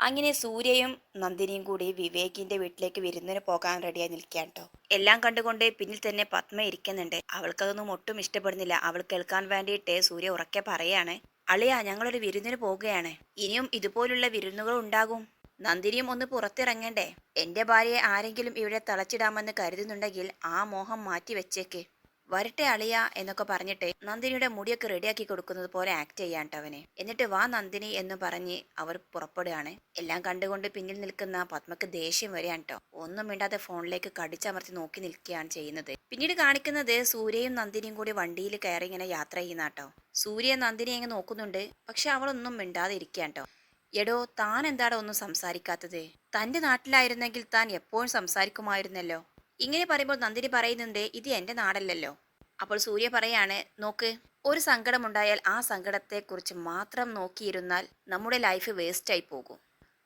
അങ്ങനെ സൂര്യയും നന്ദിനിയും കൂടി വിവേകിന്റെ വീട്ടിലേക്ക് വിരുന്നിന് പോകാൻ റെഡിയായി നിൽക്കാൻ കേട്ടോ എല്ലാം കണ്ടുകൊണ്ട് പിന്നിൽ തന്നെ പത്മ ഇരിക്കുന്നുണ്ട്. അവൾക്കതൊന്നും ഒട്ടും ഇഷ്ടപ്പെടുന്നില്ല. അവൾ കേൾക്കാൻ വേണ്ടിയിട്ട് സൂര്യ ഉറക്കെ പറയാണ് അളിയ ഞങ്ങളൊരു വിരുന്നിന് പോകുകയാണ് ഇനിയും ഇതുപോലുള്ള വിരുന്നുകൾ ഉണ്ടാകും. നന്ദിനിയും ഒന്ന് പുറത്തിറങ്ങണ്ടേ? എന്റെ ഭാര്യയെ ആരെങ്കിലും ഇവിടെ തളച്ചിടാമെന്ന് കരുതുന്നുണ്ടെങ്കിൽ ആ മോഹം മാറ്റി വെച്ചേക്ക് വരട്ടെ അളിയ എന്നൊക്കെ പറഞ്ഞിട്ട് നന്ദിനിയുടെ മുടിയൊക്കെ റെഡിയാക്കി കൊടുക്കുന്നത് പോലെ ആക്ട് ചെയ്യാൻ അവനെ. എന്നിട്ട് വാ നന്ദിനി എന്ന് പറഞ്ഞ് അവർ പുറപ്പെടുകയാണ്. എല്ലാം കണ്ടുകൊണ്ട് പിന്നിൽ നിൽക്കുന്ന പത്മക്ക് ദേഷ്യം വരികയാണ് കേട്ടോ ഒന്നും മിണ്ടാതെ ഫോണിലേക്ക് കടിച്ചമർത്തി നോക്കി നിൽക്കുകയാണ് ചെയ്യുന്നത്. പിന്നീട് കാണിക്കുന്നത് സൂര്യയും നന്ദിനിയും കൂടി വണ്ടിയിൽ കയറി ഇങ്ങനെ യാത്ര ചെയ്യുന്ന കേട്ടോ സൂര്യ നന്ദിനി അങ്ങ് നോക്കുന്നുണ്ട്. പക്ഷെ അവളൊന്നും മിണ്ടാതെ ഇരിക്കുകയാണ് കേട്ടോ എടോ താൻ എന്താടോ ഒന്നും സംസാരിക്കാത്തത്? തന്റെ നാട്ടിലായിരുന്നെങ്കിൽ താൻ എപ്പോഴും സംസാരിക്കുമായിരുന്നല്ലോ. ഇങ്ങനെ പറയുമ്പോൾ നന്ദിനി പറയുന്നുണ്ട് ഇത് എന്റെ നാടല്ലല്ലോ. അപ്പോൾ സൂര്യ പറയാണ് നോക്ക് ഒരു സങ്കടമുണ്ടായാൽ ആ സങ്കടത്തെക്കുറിച്ച് മാത്രം നോക്കിയിരുന്നാൽ നമ്മുടെ ലൈഫ് വേസ്റ്റ് ആയി പോകും.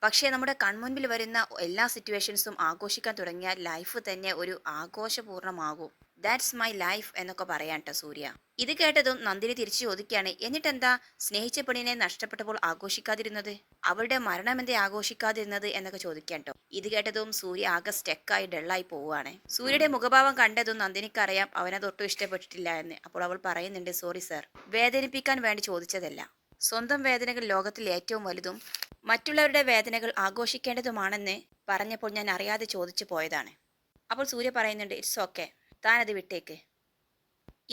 പക്ഷേ നമ്മുടെ കൺമുൻപിൽ വരുന്ന എല്ലാ സിറ്റുവേഷൻസും ആഘോഷിക്കാൻ തുടങ്ങിയാൽ ലൈഫ് തന്നെ ഒരു ആഘോഷപൂർണമാകും ദാറ്റ്സ് മൈ ലൈഫ് എന്നൊക്കെ പറയാൻ ട്ടോ സൂര്യ. ഇത് കേട്ടതും നന്ദിനി തിരിച്ചു ചോദിക്കുകയാണ് എന്നിട്ടെന്താ സ്നേഹിച്ച പെണ്ണിനെ നഷ്ടപ്പെട്ടപ്പോൾ ആഘോഷിക്കാതിരുന്നത്? അവളുടെ മരണം എന്തേ ആഘോഷിക്കാതിരുന്നത്? എന്നൊക്കെ ചോദിക്കാൻ കേട്ടോ ഇത് കേട്ടതും സൂര്യ ആകെ സ്റ്റെക്കായി ഡള്ളായി പോവുകയാണ്. സൂര്യയുടെ മുഖഭാവം കണ്ടതും നന്ദിനിക്ക് അറിയാം അവനത് ഒട്ടും ഇഷ്ടപ്പെട്ടിട്ടില്ല എന്ന്. അപ്പോൾ അവൾ പറയുന്നുണ്ട് സോറി സർ വേദനിപ്പിക്കാൻ വേണ്ടി ചോദിച്ചതല്ല. സ്വന്തം വേദനകൾ ലോകത്തിൽ ഏറ്റവും വലുതും മറ്റുള്ളവരുടെ വേദനകൾ ആഘോഷിക്കേണ്ടതുമാണെന്ന് പറഞ്ഞപ്പോൾ ഞാൻ അറിയാതെ ചോദിച്ചു പോയതാണ്. അപ്പോൾ സൂര്യ പറയുന്നുണ്ട് ഇറ്റ്സ് ഓക്കെ താനത് വിട്ടേക്ക്.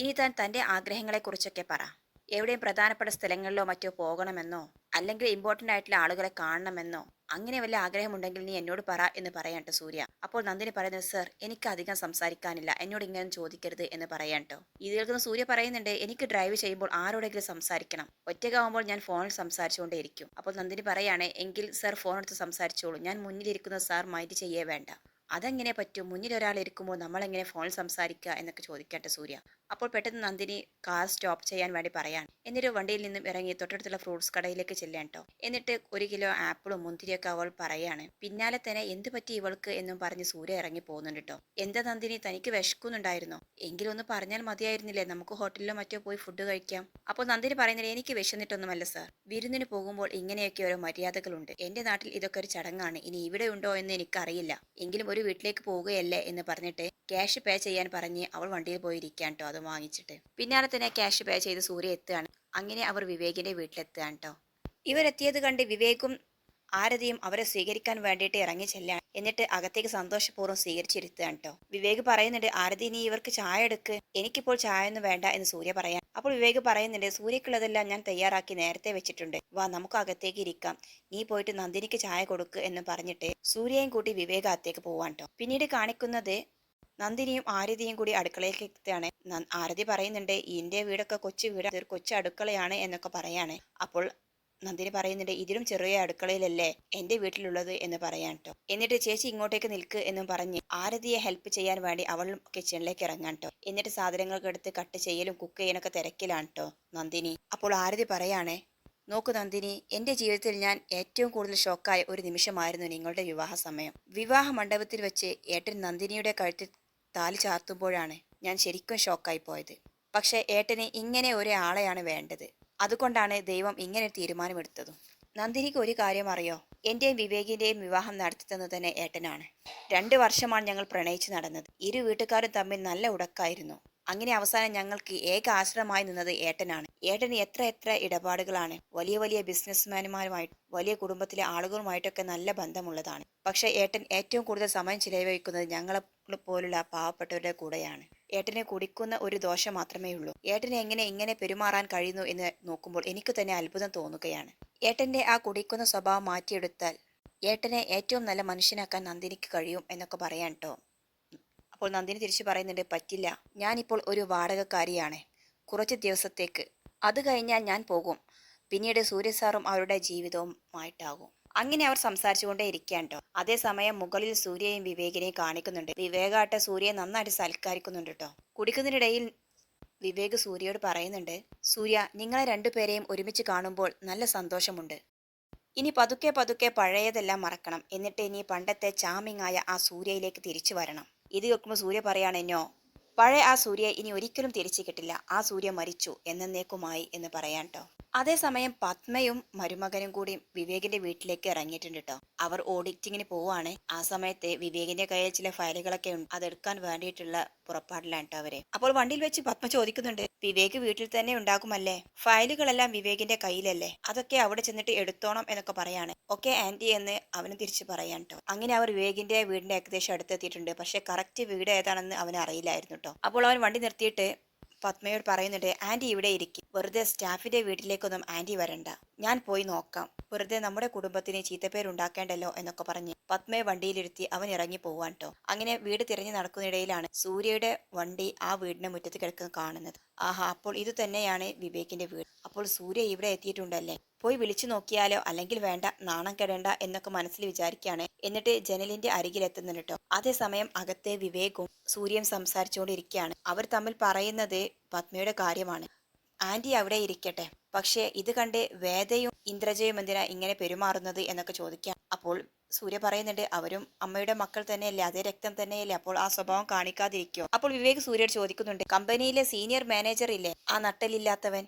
ഇനി താൻ തന്റെ ആഗ്രഹങ്ങളെക്കുറിച്ചൊക്കെ പറ. എവിടെയും പ്രധാനപ്പെട്ട സ്ഥലങ്ങളിലോ മറ്റോ പോകണമെന്നോ അല്ലെങ്കിൽ ഇമ്പോർട്ടന്റ് ആയിട്ടുള്ള ആളുകളെ കാണണമെന്നോ അങ്ങനെ വല്ല ആഗ്രഹമുണ്ടെങ്കിൽ നീ എന്നോട് പറ എന്ന് പറയാട്ടോ സൂര്യ. അപ്പോൾ നന്ദിനി പറയുന്നത് സർ എനിക്ക് അധികം സംസാരിക്കാനില്ല. എന്നോട് ഇങ്ങനെ ചോദിക്കരുത് എന്ന് പറയാട്ടോ ഇത് കേൾക്കുന്ന സൂര്യ പറയുന്നുണ്ട് എനിക്ക് ഡ്രൈവ് ചെയ്യുമ്പോൾ ആരോടെങ്കിലും സംസാരിക്കണം. ഒറ്റയ്ക്കാവുമ്പോൾ ഞാൻ ഫോണിൽ സംസാരിച്ചുകൊണ്ടേയിരിക്കും. അപ്പോൾ നന്ദിനി പറയാണ് എങ്കിൽ സർ ഫോൺ എടുത്ത് സംസാരിച്ചോളൂ. ഞാൻ മുന്നിലിരിക്കുന്ന സാർ മൈൻഡ് ചെയ്യേ വേണ്ട. അതെങ്ങനെ പറ്റും? മുന്നിൽ ഒരാൾ ഇരിക്കുമ്പോൾ നമ്മളെങ്ങനെ ഫോൺ സംസാരിക്കുക എന്നൊക്കെ ചോദിക്കട്ടെ സൂര്യ. അപ്പോൾ പെട്ടെന്ന് നന്ദിനി കാർ സ്റ്റോപ്പ് ചെയ്യാൻ വേണ്ടി പറയാണ്. എന്നിട്ട് വണ്ടിയിൽ നിന്നും ഇറങ്ങി തൊട്ടടുത്തുള്ള ഫ്രൂട്ട്സ് കടയിലേക്ക് ചെല്ലാൻ കേട്ടോ എന്നിട്ട് ഒരു കിലോ ആപ്പിളും മുന്തിരിയൊക്കെ അവൾ പറയാണ്. പിന്നാലെ തന്നെ എന്ത് പറ്റി ഇവൾക്ക്? എന്നും പറഞ്ഞ് സൂര്യ ഇറങ്ങി പോകുന്നുണ്ട് കേട്ടോ എന്താ നന്ദിനി തനിക്ക് വിശക്കുന്നുണ്ടായിരുന്നോ? എങ്കിലും ഒന്ന് പറഞ്ഞാൽ മതിയായിരുന്നില്ലേ? നമുക്ക് ഹോട്ടലിലോ മറ്റോ പോയി ഫുഡ് കഴിക്കാം. അപ്പോൾ നന്ദിനി പറയുന്നില്ല എനിക്ക് വിശന്നിട്ടൊന്നുമല്ല സർ. വിരുന്നിന് പോകുമ്പോൾ ഇങ്ങനെയൊക്കെ ഓരോ മര്യാദകളുണ്ട്. എന്റെ നാട്ടിൽ ഇതൊക്കെ ഒരു ചടങ്ങാണ്. ഇനി ഇവിടെ ഉണ്ടോ എന്ന് എനിക്കറിയില്ല. എങ്കിലും ഒരു വീട്ടിലേക്ക് പോവുകയല്ലേ എന്ന് പറഞ്ഞിട്ട് ക്യാഷ് പേ ചെയ്യാൻ പറഞ്ഞ് അവൾ വണ്ടിയിൽ പോയി ഇരിക്കാൻ കേട്ടോ അത് വാങ്ങിച്ചിട്ട്. പിന്നാലെ തന്നെ ക്യാഷ് പേ ചെയ്ത് സൂര്യ എത്തുകയാണ്. അങ്ങനെ അവർ വിവേകിന്റെ വീട്ടിലെത്തുകയാണ് കേട്ടോ ഇവരെത്തിയത് കണ്ട് വിവേകും ആരതിയും അവരെ സ്വീകരിക്കാൻ വേണ്ടിയിട്ട് ഇറങ്ങി ചെല്ലാണ് എന്നിട്ട് അകത്തേക്ക് സന്തോഷപൂർവം സ്വീകരിച്ചിരുത്തുകയാണ് കേട്ടോ. വിവേക് പറയുന്നുണ്ട് ആരതി നീ ഇവർക്ക് ചായ എടുക്ക്. എനിക്കിപ്പോൾ ചായ ഒന്നും വേണ്ട എന്ന് സൂര്യ പറയാൻ അപ്പോൾ വിവേക് പറയുന്നുണ്ട് സൂര്യക്കുള്ളതെല്ലാം ഞാൻ തയ്യാറാക്കി നേരത്തെ വെച്ചിട്ടുണ്ട്. വാ നമുക്ക് അകത്തേക്ക് ഇരിക്കാം. നീ പോയിട്ട് നന്ദിനിക്ക് ചായ കൊടുക്ക് എന്ന് പറഞ്ഞിട്ട് സൂര്യയും കൂട്ടി വിവേക് അകത്തേക്ക് പോവാൻ കേട്ടോ. പിന്നീട് കാണിക്കുന്നത് നന്ദിനിയും ആരതിയും കൂടി അടുക്കളയിലേക്ക് എത്തുകയാണ്. ആരതി പറയുന്നുണ്ട് ഇന്ത്യ വീടൊക്കെ കൊച്ചു വീട്. കൊച്ചു അടുക്കളയാണ് എന്നൊക്കെ പറയാണ്. അപ്പോൾ നന്ദിനി പറയുന്നുണ്ട് ഇതിലും ചെറിയ അടുക്കളയിലല്ലേ എന്റെ വീട്ടിലുള്ളത് എന്ന് പറയാൻ കേട്ടോ എന്നിട്ട് ചേച്ചി ഇങ്ങോട്ടേക്ക് നിൽക്ക് എന്നും പറഞ്ഞ് ആരതിയെ ഹെൽപ്പ് ചെയ്യാൻ വേണ്ടി അവളും കിച്ചണിലേക്ക് ഇറങ്ങാൻ കേട്ടോ എന്നിട്ട് സാധനങ്ങൾക്ക് എടുത്ത് കട്ട് ചെയ്യലും കുക്ക് ചെയ്യാനൊക്കെ തിരക്കിലാണ് കേട്ടോ നന്ദിനി. അപ്പോൾ ആരതി പറയാണേ നോക്കൂ നന്ദിനി എന്റെ ജീവിതത്തിൽ ഞാൻ ഏറ്റവും കൂടുതൽ ഷോക്കായ ഒരു നിമിഷമായിരുന്നു നിങ്ങളുടെ വിവാഹ സമയം. വിവാഹ മണ്ഡപത്തിൽ വെച്ച് ഏട്ടൻ നന്ദിനിയുടെ കഴുത്തിൽ താലി ചാർത്തുമ്പോഴാണ് ഞാൻ ശരിക്കും ഷോക്കായി പോയത്. പക്ഷേ ഏട്ടന് ഇങ്ങനെ ഒരാളെയാണ് വേണ്ടത്. അതുകൊണ്ടാണ് ദൈവം ഇങ്ങനെ തീരുമാനമെടുത്തത്. നന്ദിനിക്ക് ഒരു കാര്യം അറിയോ? എന്റെയും വിവേകിന്റെയും വിവാഹം നടത്തി തന്നത് തന്നെ ഏട്ടനാണ്. രണ്ട് വർഷമാണ് ഞങ്ങൾ പ്രണയിച്ച് നടന്നത്. ഇരു വീട്ടുകാരും തമ്മിൽ നല്ല ഉടക്കായിരുന്നു. അങ്ങനെ അവസാനം ഞങ്ങൾക്ക് ഏക ആശ്രമമായി നിന്നത് ഏട്ടനാണ്. ഏട്ടന് എത്ര എത്ര ഇടപാടുകളാണ്. വലിയ വലിയ ബിസിനസ്മാനുമാരുമായിട്ട് വലിയ കുടുംബത്തിലെ ആളുകളുമായിട്ടൊക്കെ നല്ല ബന്ധമുള്ളതാണ്. പക്ഷെ ഏട്ടൻ ഏറ്റവും കൂടുതൽ സമയം ചിലവഴിക്കുന്നത് ഞങ്ങളെ പോലുള്ള പാവപ്പെട്ടവരുടെ കൂടെയാണ്. ഏട്ടനെ കുടിക്കുന്ന ഒരു ദോഷം മാത്രമേ ഉള്ളൂ. ഏട്ടനെ എങ്ങനെ ഇങ്ങനെ പെരുമാറാൻ കഴിയുന്നു എന്ന് നോക്കുമ്പോൾ എനിക്ക് തന്നെ അത്ഭുതം തോന്നുകയാണ്. ഏട്ടന്റെ ആ കുടിക്കുന്ന സ്വഭാവം മാറ്റിയെടുത്താൽ ഏട്ടനെ ഏറ്റവും നല്ല മനുഷ്യനാക്കാൻ നന്ദിനിക്ക് കഴിയും എന്നൊക്കെ പറയാൻ കേട്ടോ അപ്പോൾ നന്ദിനി തിരിച്ചു പറയുന്നുണ്ട് പറ്റില്ല. ഞാനിപ്പോൾ ഒരു വാടകക്കാരിയാണ്. കുറച്ച് ദിവസത്തേക്ക്. അത് കഴിഞ്ഞാൽ ഞാൻ പോകും. പിന്നീട് സൂര്യസാറും അവരുടെ ജീവിതവുമായിട്ടാകും. അങ്ങനെ അവർ സംസാരിച്ചുകൊണ്ടേ ഇരിക്കാൻ കേട്ടോ അതേസമയം മുകളിൽ സൂര്യയും വിവേകിനെയും കാണിക്കുന്നുണ്ട്. വിവേകാട്ട സൂര്യയെ നന്നായിട്ട് സൽക്കരിക്കുന്നുണ്ട് കേട്ടോ കുടിക്കുന്നതിനിടയിൽ വിവേക് സൂര്യയോട് പറയുന്നുണ്ട് സൂര്യ നിങ്ങളെ രണ്ടുപേരെയും ഒരുമിച്ച് കാണുമ്പോൾ നല്ല സന്തോഷമുണ്ട്. ഇനി പതുക്കെ പതുക്കെ പഴയതെല്ലാം മറക്കണം. എന്നിട്ട് ഇനി പണ്ടത്തെ ചാമിങ് ആയ ആ സൂര്യയിലേക്ക് തിരിച്ചു വരണം. ഇത് കേൾക്കുമ്പോൾ സൂര്യ പറയാണെന്നോ പഴയ ആ സൂര്യ ഇനി ഒരിക്കലും തിരിച്ചു കിട്ടില്ല. ആ സൂര്യ മരിച്ചു. എന്നേക്കുമായി എന്ന് പറയാൻ ട്ടോ. അതേസമയം പത്മയും മരുമകനും കൂടി വിവേകിന്റെ വീട്ടിലേക്ക് ഇറങ്ങിയിട്ടുണ്ട് കേട്ടോ അവർ ഓഡിറ്റിങ്ങിന് പോവാണ് ആ സമയത്ത് വിവേകിന്റെ കയ്യിൽ ചില ഫയലുകളൊക്കെ ഉണ്ട്. അതെടുക്കാൻ വേണ്ടിയിട്ടുള്ള പുറപ്പാടിലാണ് കേട്ടോ അവർ. അപ്പോൾ വണ്ടിയിൽ വെച്ച് പത്മ ചോദിക്കുന്നുണ്ട് വിവേക് വീട്ടിൽ തന്നെ ഉണ്ടാകുമല്ലേ? ഫയലുകളെല്ലാം വിവേകിന്റെ കയ്യിലല്ലേ? അതൊക്കെ അവിടെ ചെന്നിട്ട് എടുത്തോണം എന്നൊക്കെ പറയാണ്. ഓക്കെ ആന്റി എന്ന് അവന് തിരിച്ചു പറയാൻ കേട്ടോ അങ്ങനെ അവർ വിവേകിന്റെ വീടിന്റെ ഏകദേശം അടുത്തെത്തിയിട്ടുണ്ട്. പക്ഷെ കറക്റ്റ് വീട് ഏതാണെന്ന് അവന് അറിയില്ലായിരുന്നു കേട്ടോ അപ്പോൾ അവൻ വണ്ടി നിർത്തിയിട്ട് പത്മയോട് പറയുന്നുണ്ട് ആന്റി ഇവിടെ ഇരിക്കും. വെറുതെ സ്റ്റാഫിന്റെ വീട്ടിലേക്കൊന്നും ആന്റി വരണ്ട. ഞാൻ പോയി നോക്കാം. വെറുതെ നമ്മുടെ കുടുംബത്തിന് ചീത്തപ്പേരുണ്ടാക്കേണ്ടല്ലോ എന്നൊക്കെ പറഞ്ഞ്. പത്മയെ വണ്ടിയിലിരുത്തി അവൻ ഇറങ്ങി പോവാൻ കേട്ടോ അങ്ങനെ വീട് തിരഞ്ഞു നടക്കുന്നതിനിടയിലാണ് സൂര്യയുടെ വണ്ടി ആ വീടിന്റെ മുറ്റത്ത് കിടക്കുന്നത് കാണുന്നത്. ആഹാ അപ്പോൾ ഇത് തന്നെയാണ് വിവേകിന്റെ വീട്. അപ്പോൾ സൂര്യ ഇവിടെ എത്തിയിട്ടുണ്ടല്ലേ? പോയി വിളിച്ചു നോക്കിയാലോ? അല്ലെങ്കിൽ വേണ്ട നാണം കെടേണ്ട എന്നൊക്കെ മനസ്സിൽ വിചാരിക്കുകയാണ്. എന്നിട്ട് ജനലിന്റെ അരികിൽ എത്തുന്നുണ്ട് കേട്ടോ അതേസമയം അകത്തെ വിവേകും സൂര്യം സംസാരിച്ചുകൊണ്ടിരിക്കുകയാണ്. അവർ തമ്മിൽ പറയുന്നത് പത്മയുടെ കാര്യമാണ്. ആന്റി അവിടെ ഇരിക്കട്ടെ. പക്ഷേ ഇത് കണ്ട് വേദയും ഇന്ദ്രജയും എന്തിനാ ഇങ്ങനെ പെരുമാറുന്നത് എന്നൊക്കെ ചോദിക്കാം. അപ്പോൾ സൂര്യ പറയുന്നുണ്ട് അവരും അമ്മയുടെ മക്കൾ തന്നെയല്ലേ അതേ രക്തം തന്നെയല്ലേ അപ്പോൾ ആ സ്വഭാവം കാണിക്കാതിരിക്കോ? അപ്പോൾ വിവേക് സൂര്യയോട് ചോദിക്കുന്നുണ്ട് കമ്പനിയിലെ സീനിയർ മാനേജർ ഇല്ലേ? ആ നട്ടലില്ലാത്തവൻ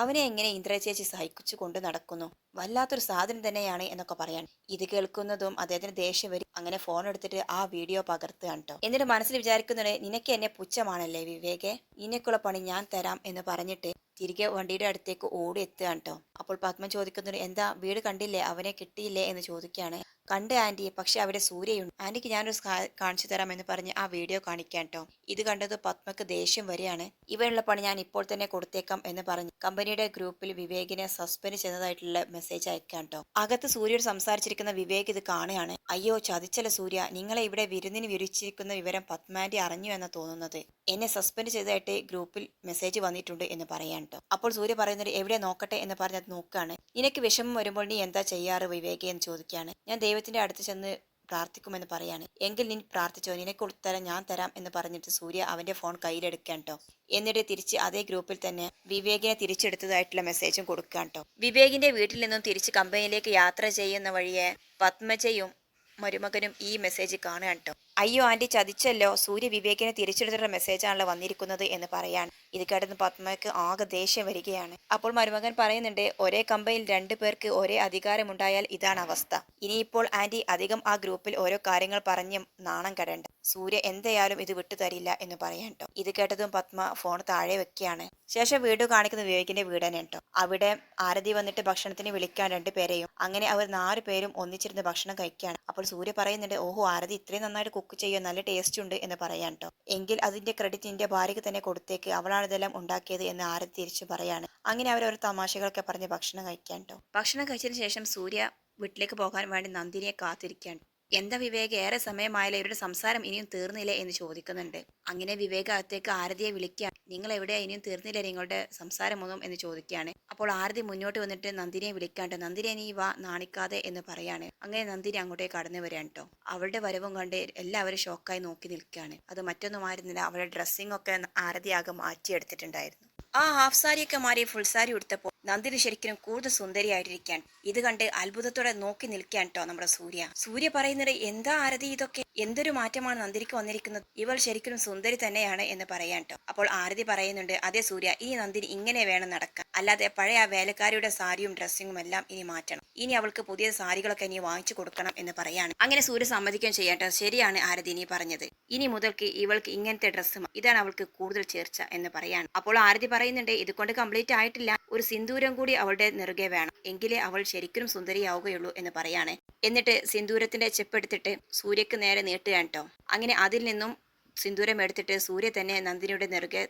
അവനെ എങ്ങനെ ഇന്ദ്രചേച്ചി സഹിച്ചു കൊണ്ട് നടക്കുന്നു? വല്ലാത്തൊരു സാധനം തന്നെയാണ് എന്നൊക്കെ പറയാൻ ഇത് കേൾക്കുന്നതും അദ്ദേഹത്തിന് ദേഷ്യം വരും. അങ്ങനെ ഫോൺ എടുത്തിട്ട് ആ വീഡിയോ പകർത്തുകയാണ് കേട്ടോ. എന്നിട്ട് മനസ്സിൽ വിചാരിക്കുന്നുണ്ട് നിനക്ക് എന്നെ പുച്ഛമാണല്ലേ വിവേകെ? നിനക്കുള്ള പണി ഞാൻ തരാം എന്ന് പറഞ്ഞിട്ട് തിരികെ വണ്ടിയുടെ അടുത്തേക്ക് ഓടി എത്തുകയാണ് കേട്ടോ. അപ്പോൾ പത്മ ചോദിക്കുന്നു എന്താ വീട് കണ്ടില്ലേ? അവനെ കിട്ടിയില്ലേ? എന്ന് ചോദിക്കുകയാണ്. കണ്ട് ആന്റി പക്ഷെ അവിടെ സൂര്യയുണ്ട്. ആന്റിക്ക് ഞാനൊരു കാണിച്ചു തരാം എന്ന് പറഞ്ഞ് ആ വീഡിയോ കാണിക്കാൻ കേട്ടോ ഇത് കണ്ടത് പത്മക്ക് ദേഷ്യം വരികയാണ്. ഇവനുള്ള പണി ഞാൻ ഇപ്പോൾ തന്നെ കൊടുത്തേക്കാം എന്ന് പറഞ്ഞ് കമ്പനിയുടെ ഗ്രൂപ്പിൽ വിവേകിനെ സസ്പെൻഡ് ചെയ്തതായിട്ടുള്ള മെസ്സേജ് അയക്കാൻ കേട്ടോ അകത്ത് സൂര്യയോട് സംസാരിച്ചിരിക്കുന്ന വിവേക് ഇത് കാണുകയാണ്. അയ്യോ ചതിച്ചല സൂര്യ. നിങ്ങളെ ഇവിടെ വിരുന്നിന് വിരിച്ചിരിക്കുന്ന വിവരം പത്മാന്റി അറിഞ്ഞു എന്ന് തോന്നുന്നത്. എന്നെ സസ്പെൻഡ് ചെയ്തതായിട്ട് ഗ്രൂപ്പിൽ മെസ്സേജ് വന്നിട്ടുണ്ട് എന്ന് പറയാൻ കേട്ടോ അപ്പോൾ സൂര്യ പറയുന്നത് എവിടെ നോക്കട്ടെ എന്ന് പറഞ്ഞ് നോക്കുകയാണ് നിനക്ക് വിഷമം വരുമ്പോൾ നീ എന്താ ചെയ്യാറ് വിവേകി എന്ന് ചോദിക്കുകയാണ് ഞാൻ ദൈവത്തിന്റെ അടുത്ത് ചെന്ന് പ്രാർത്ഥിക്കുമെന്ന് പറയാണ്. എങ്കിൽ നീ പ്രാർത്ഥിച്ചോ നിനക്ക് ഉത്തരം ഞാൻ തരാം എന്ന് പറഞ്ഞിട്ട് സൂര്യ അവന്റെ ഫോൺ കയ്യിലെടുക്കാൻ കേട്ടോ എന്നിട്ട് തിരിച്ച് അതേ ഗ്രൂപ്പിൽ തന്നെ വിവേകിനെ തിരിച്ചെടുത്തതായിട്ടുള്ള മെസ്സേജും കൊടുക്കാൻ കേട്ടോ വിവേകിന്റെ വീട്ടിൽ നിന്നും തിരിച്ച് കമ്പനിയിലേക്ക് യാത്ര ചെയ്യുന്ന വഴിയെ പത്മജയും മരുമകനും ഈ മെസ്സേജ് കാണുകയാണ് കേട്ടോ അയ്യോ ആന്റി ചതിച്ചല്ലോ. സൂര്യ വിവേകിനെ തിരിച്ചെടുത്തിട്ടുള്ള മെസ്സേജാണല്ലോ വന്നിരിക്കുന്നത് എന്ന് പറയാൻ ഇത് കേട്ടെന്ന് പത്മയ്ക്ക് ആകെ ദേഷ്യം വരികയാണ്. അപ്പോൾ മരുമകൻ പറയുന്നുണ്ട് ഒരേ കമ്പനിയിൽ രണ്ടു പേർക്ക് ഒരേ അധികാരമുണ്ടായാൽ ഇതാണ് അവസ്ഥ. ഇനിയിപ്പോൾ ആന്റി അധികം ആ ഗ്രൂപ്പിൽ ഓരോ കാര്യങ്ങൾ പറഞ്ഞ് നാണം കടണ്ട. സൂര്യ എന്തായാലും ഇത് വിട്ടു തരില്ല എന്ന് പറയാൻ കേട്ടോ ഇത് കേട്ടതും പത്മ ഫോൺ താഴെ വെക്കുകയാണ്. ശേഷം വീട് കാണിക്കുന്ന വിവേകിന്റെ വീട് തന്നെ കേട്ടോ അവിടെ ആരതി വന്നിട്ട് ഭക്ഷണത്തിന് വിളിക്കാൻ രണ്ടുപേരെയും അങ്ങനെ അവർ നാല് പേരും ഒന്നിച്ചിരുന്ന് ഭക്ഷണം കഴിക്കുകയാണ്. അപ്പോൾ സൂര്യ പറയുന്നുണ്ട് ഓഹോ ആരതി ഇത്രയും നന്നായിട്ട് കുക്ക് ചെയ്യുക നല്ല ടേസ്റ്റ് ഉണ്ട് എന്ന് പറയാൻ കേട്ടോ എങ്കിൽ അതിന്റെ ക്രെഡിറ്റ് എന്റെ ഭാര്യയ്ക്ക് തന്നെ കൊടുത്തേക്ക്. അവളാണ് ഇതെല്ലാം ഉണ്ടാക്കിയത് എന്ന് ആരതി തിരിച്ചു പറയാണ്. അങ്ങനെ അവർ ഒരു തമാശകളൊക്കെ പറഞ്ഞ് ഭക്ഷണം കഴിക്കാൻ കേട്ടോ ഭക്ഷണം കഴിച്ചതിന് ശേഷം സൂര്യ വീട്ടിലേക്ക് പോകാൻ വേണ്ടി നന്ദിനിയെ കാത്തിരിക്കാൻ എന്താ വിവേക് ഏറെ സമയമായാലും ഇവരുടെ സംസാരം ഇനിയും തീർന്നില്ലേ എന്ന് ചോദിക്കുന്നുണ്ട്. അങ്ങനെ വിവേക അകത്തേക്ക് ആരതിയെ വിളിക്കുകയാണ് നിങ്ങൾ എവിടെയാ? ഇനിയും തീർന്നില്ലേ നിങ്ങളുടെ സംസാരമൊന്നും? എന്ന് ചോദിക്കുകയാണ് അപ്പോൾ ആരതി മുന്നോട്ട് വന്നിട്ട് നന്ദിനിയെ വിളിക്കാണ്ട് നന്ദിനെ നീ വാ നാണിക്കാതെ എന്ന് പറയാണ്. അങ്ങനെ നന്ദിനി അങ്ങോട്ടേക്ക് കടന്നു വരാൻ കേട്ടോ അവളുടെ വരവും കണ്ട് എല്ലാവരും ഷോക്കായി നോക്കി നിൽക്കുകയാണ്. അത് മറ്റൊന്നും ആയിരുന്നില്ല. അവളുടെ ഡ്രസ്സിംഗ് ഒക്കെ ആരതിയാകെ മാറ്റിയെടുത്തിട്ടുണ്ടായിരുന്നു. ആ ഹാഫ് സാരിയൊക്കെ മാറി ഫുൾ സാരി ഉടുത്തപ്പോൾ നന്ദിനി ശരിക്കും കൂടുതൽ സുന്ദരിയായിട്ടിരിക്കാൻ ഇത് കണ്ട് അത്ഭുതത്തോടെ നോക്കി നിൽക്കാൻ കേട്ടോ നമ്മുടെ സൂര്യ. സൂര്യ പറയുന്നത് എന്താ ആരതി ഇതൊക്കെ? എന്തൊരു മാറ്റമാണ് നന്ദിനിക്ക് വന്നിരിക്കുന്നത്? ഇവൾ ശരിക്കും സുന്ദരി തന്നെയാണ് എന്ന് പറയാൻ കേട്ടോ അപ്പോൾ ആരതി പറയുന്നുണ്ട് അതെ സൂര്യ ഇനി നന്ദിനി ഇങ്ങനെ വേണം നടക്കാൻ. അല്ലാതെ പഴയ ആ വേലക്കാരിയുടെ സാരിയും ഡ്രസ്സിങ്ങും എല്ലാം ഇനി മാറ്റണം. ഇനി അവൾക്ക് പുതിയ സാരികളൊക്കെ ഇനി വാങ്ങിച്ചു കൊടുക്കണം എന്ന് പറയാണ്. അങ്ങനെ സൂര്യ സമ്മതിക്കുകയും ചെയ്യട്ടോ ശരിയാണ് ആരതി ഇനി പറഞ്ഞത്. ഇനി മുതൽക്ക് ഇവൾക്ക് ഇങ്ങനത്തെ ഡ്രസ്സ് ഇതാണ് അവൾക്ക് കൂടുതൽ ചേർച്ച എന്ന് പറയാണ്. അപ്പോൾ ആരതി പറയുന്നുണ്ട് ഇത് കൊണ്ട് കംപ്ലീറ്റ് ആയിട്ടില്ല. ഒരു സിന്ദൂരം കൂടി അവളുടെ നിറുകെ വേണം. എങ്കിലേ അവൾ ശരിക്കും സുന്ദരിയാവുകയുള്ളൂ എന്ന് പറയാണ്. എന്നിട്ട് സിന്ദൂരത്തിന്റെ ചെപ്പെടുത്തിട്ട് സൂര്യക്ക് നേരെ നീട്ടുകയാണ് കേട്ടോ അങ്ങനെ അതിൽ നിന്നും സിന്ദൂരം എടുത്തിട്ട് സൂര്യ തന്നെ നന്ദിനിയുടെ നെറുകെ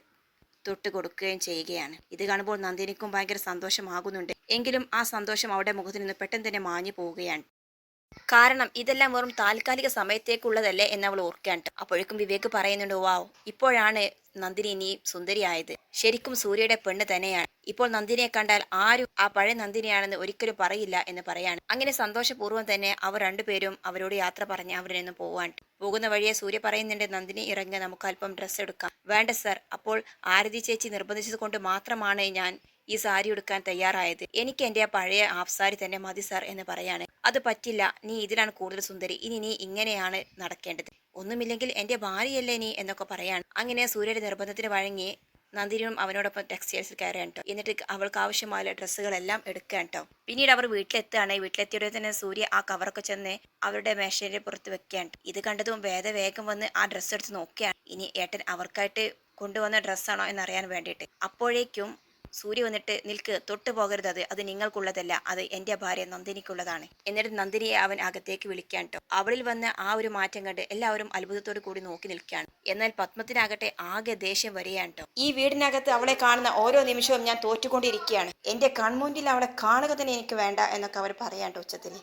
തൊട്ട് കൊടുക്കുകയും ചെയ്യുകയാണ്. ഇത് കാണുമ്പോൾ നന്ദിനിക്കും ഭയങ്കര സന്തോഷമാകുന്നുണ്ട്. എങ്കിലും ആ സന്തോഷം അവളുടെ മുഖത്തു നിന്ന് പെട്ടെന്ന് തന്നെ മാഞ്ഞു പോവുകയാണ്. കാരണം ഇതെല്ലാം വെറും താൽക്കാലിക സമയത്തേക്കുള്ളതല്ലേ എന്ന് അവൾ ഓർക്കാൻ അപ്പോഴേക്കും വിവേക് പറയുന്നുണ്ട് വാവ് ഇപ്പോഴാണ് നന്ദിനി ഇനി സുന്ദരിയായത്. ശരിക്കും സൂര്യയുടെ പെണ്ണ് തന്നെയാണ്. ഇപ്പോൾ നന്ദിനിയെ കണ്ടാൽ ആരും ആ പഴയ നന്ദിനിയാണെന്ന് ഒരിക്കലും പറയില്ല എന്ന് പറയാണ്. അങ്ങനെ സന്തോഷപൂർവം തന്നെ അവർ രണ്ടുപേരും അവരോട് യാത്ര പറഞ്ഞ് അവരിൽ നിന്ന് പോവാൻ. പോകുന്ന വഴിയെ സൂര്യ പറയുന്നുണ്ട് നന്ദിനി ഇറങ്ങി നമുക്ക് അല്പം ഡ്രസ്സ് എടുക്കാം. വേണ്ട സർ അപ്പോൾ ആരതി ചേച്ചി നിർബന്ധിച്ചത് കൊണ്ട് മാത്രമാണ് ഞാൻ ഈ സാരി എടുക്കാൻ തയ്യാറായത്. എനിക്ക് എന്റെ ആ പഴയ ഹാഫ് സാരി തന്നെ മതി സാർ എന്ന് പറയാണ്. അത് പറ്റില്ല. നീ ഇതിലാണ് കൂടുതൽ സുന്ദരി. ഇനി നീ ഇങ്ങനെയാണ് നടക്കേണ്ടത്. ഒന്നുമില്ലെങ്കിൽ എന്റെ ഭാര്യയല്ലേ നീ എന്നൊക്കെ പറയാണ്. അങ്ങനെ സൂര്യയുടെ നിർബന്ധത്തിന് വഴങ്ങി നന്ദിനിയും അവനോടൊപ്പം ടെക്സ്റ്റൈൽസിൽ കയറുകയാണ് കേട്ടോ. എന്നിട്ട് അവൾക്ക് ആവശ്യമായ ഡ്രസ്സുകളെല്ലാം എടുക്കാൻ കേട്ടോ. പിന്നീട് അവർ വീട്ടിലെത്തുകയാണ്. വീട്ടിലെത്തിയുടെ തന്നെ സൂര്യ ആ കവറൊക്കെ ചെന്ന് അവരുടെ മേശയുടെ പുറത്ത് വെക്കുകയാണ് ഇത് കണ്ടതും വേദ വേഗം വന്ന് ആ ഡ്രസ്സ് എടുത്ത് നോക്കുകയാണ്. ഇനി ഏട്ടൻ അവർക്കായിട്ട് കൊണ്ടുവന്ന ഡ്രസ്സാണോ എന്നറിയാൻ വേണ്ടിയിട്ട്. അപ്പോഴേക്കും സൂര്യ വന്നിട്ട് നിൽക്ക് തൊട്ടു പോകരുത് അത്. അത് നിങ്ങൾക്കുള്ളതല്ല അത് എന്റെ ഭാര്യ നന്ദിനിക്കുള്ളതാണ്. എന്നിട്ട് നന്ദിനിയെ അവൻ അകത്തേക്ക് വിളിക്കാൻ കേട്ടോ അവളിൽ വന്ന ആ ഒരു മാറ്റം കണ്ട് എല്ലാവരും അത്ഭുതത്തോടു കൂടി നോക്കി നിൽക്കുകയാണ്. എന്നാൽ പത്മത്തിനാകട്ടെ ആകെ ദേഷ്യം വരികയാണ് കേട്ടോ ഈ വീടിനകത്ത് അവളെ കാണുന്ന ഓരോ നിമിഷവും ഞാൻ തോറ്റുകൊണ്ടിരിക്കുകയാണ്. എന്റെ കൺമുൻപിൽ അവളെ കാണുക തന്നെ എനിക്ക് വേണ്ട എന്നൊക്കെ അവർ പറയാൻ കേട്ടോ ഉച്ചത്തിൽ.